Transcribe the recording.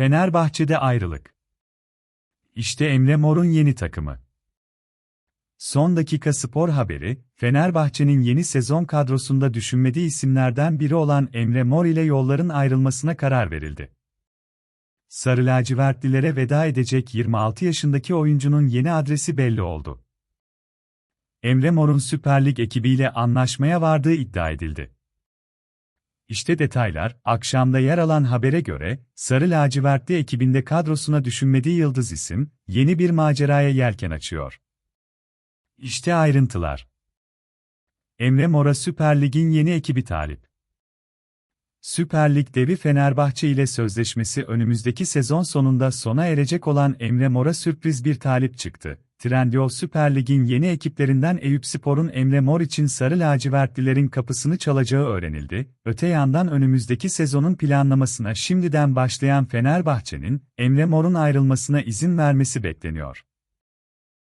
Fenerbahçe'de ayrılık. İşte Emre Mor'un yeni takımı. Son dakika spor haberi, Fenerbahçe'nin yeni sezon kadrosunda düşünmediği isimlerden biri olan Emre Mor ile yolların ayrılmasına karar verildi. Sarı lacivertlilere veda edecek 26 yaşındaki oyuncunun yeni adresi belli oldu. Emre Mor'un Süper Lig ekibiyle anlaşmaya vardığı iddia edildi. İşte detaylar, akşamda yer alan habere göre, Sarı lacivertli ekibinde kadrosuna düşünmediği yıldız isim, yeni bir maceraya yelken açıyor. İşte ayrıntılar. Emre Mora Süper Lig'in yeni ekibi talip. Süper Lig devi Fenerbahçe ile sözleşmesi önümüzdeki sezon sonunda sona erecek olan Emre Mor'a sürpriz bir talip çıktı. Trendyol Süper Lig'in yeni ekiplerinden Eyüp Spor'un Emre Mor için Sarı Lacivertlilerin kapısını çalacağı öğrenildi. Öte yandan önümüzdeki sezonun planlamasına şimdiden başlayan Fenerbahçe'nin, Emre Mor'un ayrılmasına izin vermesi bekleniyor.